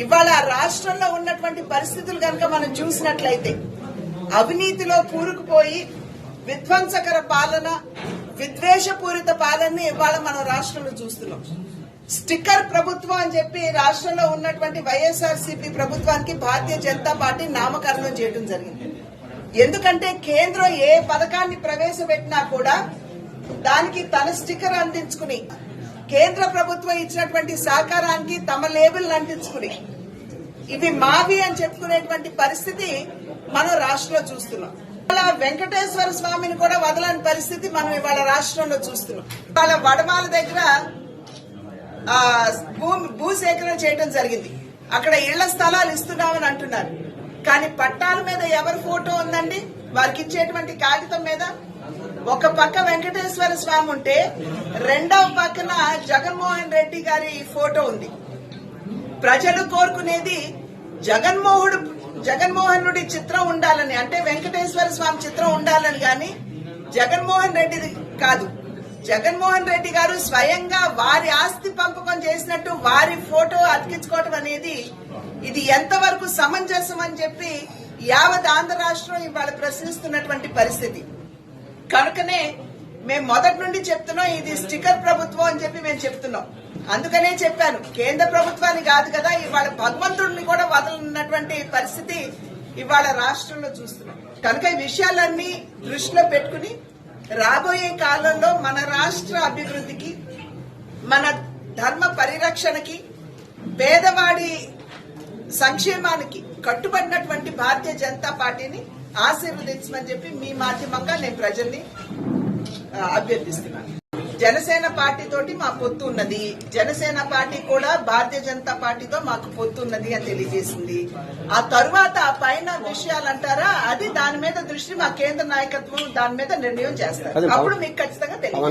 ఇవాళ రాష్ట్రంలో ఉన్నటువంటి పరిస్థితులు కనుక మనం చూసినట్లయితే అవినీతిలో కూరుకుపోయి విధ్వంసకర పాలన విద్వేషపూరిత పాలనని ఇవాళ మనం రాష్ట్రంలో చూస్తున్నాం. స్టిక్కర్ ప్రభుత్వం అని చెప్పి రాష్ట్రంలో ఉన్నటువంటి వైఎస్ఆర్ ప్రభుత్వానికి భారతీయ జనతా పార్టీ నామకరణం చేయడం జరిగింది. ఎందుకంటే కేంద్రం ఏ పథకాన్ని ప్రవేశపెట్టినా కూడా దానికి తన స్టిక్కర్ అందించుకుని కేంద్ర ప్రభుత్వం ఇచ్చినటువంటి సహకారానికి తమ లేబుల్ అంటించుకుని. ఇవి మావి అని చెప్పుకునేటువంటి పరిస్థితి మనం రాష్ట్రంలో చూస్తున్నాం. ఇవాళ వెంకటేశ్వర స్వామిని కూడా వదలని పరిస్థితి మనం ఇవాళ రాష్ట్రంలో చూస్తున్నాం. ఇవాళ వడమాల దగ్గర భూమి భూసేకరణ చేయడం జరిగింది. అక్కడ ఇళ్ళ స్థలాలు ఇస్తున్నామని అంటున్నారు. కానీ పట్టాల మీద ఎవరి ఫోటో ఉందండి? వారికి ఇచ్చేటువంటి కాగితం మీద ఒక పక్క వెంకటేశ్వర స్వామి ఉంటే రెండవ పక్కన జగన్మోహన్ రెడ్డి గారి ఫోటో ఉంది. ప్రజలు కోరుకునేది జగన్మోహుడు జగన్మోహనుడి చిత్రం ఉండాలని అంటే వెంకటేశ్వర స్వామి చిత్రం ఉండాలని గాని జగన్మోహన్ రెడ్డి కాదు. జగన్మోహన్ రెడ్డి గారు స్వయంగా వారి ఆస్తి పంపకం చేసినట్టు వారి ఫోటో అతికించుకోవటం అనేది ఇది ఎంతవరకు సమంజసం అని చెప్పి యావత్ ఆంధ్ర రాష్ట్రం ఇవాళ ప్రశ్నిస్తున్నటువంటి పరిస్థితి. కనుకనే మేము మొదటి నుండి చెప్తున్నాం ఇది స్టిక్కర్ ప్రభుత్వం అని చెప్పి మేము చెప్తున్నాం. అందుకనే చెప్పాను కేంద్ర ప్రభుత్వాన్ని కాదు కదా ఇవాళ భగవంతుడిని కూడా వదలనున్నటువంటి పరిస్థితి ఇవాళ రాష్ట్రంలో చూస్తున్నాం. కనుక ఈ విషయాలన్నీ దృష్టిలో పెట్టుకుని రాబోయే కాలంలో మన రాష్ట్ర అభివృద్ధికి మన ధర్మ పరిరక్షణకి పేదవాడి సంక్షేమానికి కట్టుబడినటువంటి భారతీయ జనతా పార్టీని ఆశీర్వదించమని చెప్పి మీ మాధ్యమంగా నేను ప్రజల్ని అభ్యర్థిస్తున్నాను. జనసేన పార్టీ తోటి మా పొత్తు ఉన్నది. జనసేన పార్టీ కూడా భారతీయ జనతా పార్టీతో మాకు పొత్తు ఉన్నది అని తెలియజేసింది. ఆ తరువాత ఆ పైన విషయాలు అంటారా? అది దాని మీద దృష్టి మా కేంద్ర నాయకత్వం దాని మీద నిర్ణయం చేస్తారు. అప్పుడు మీకు ఖచ్చితంగా తెలియదు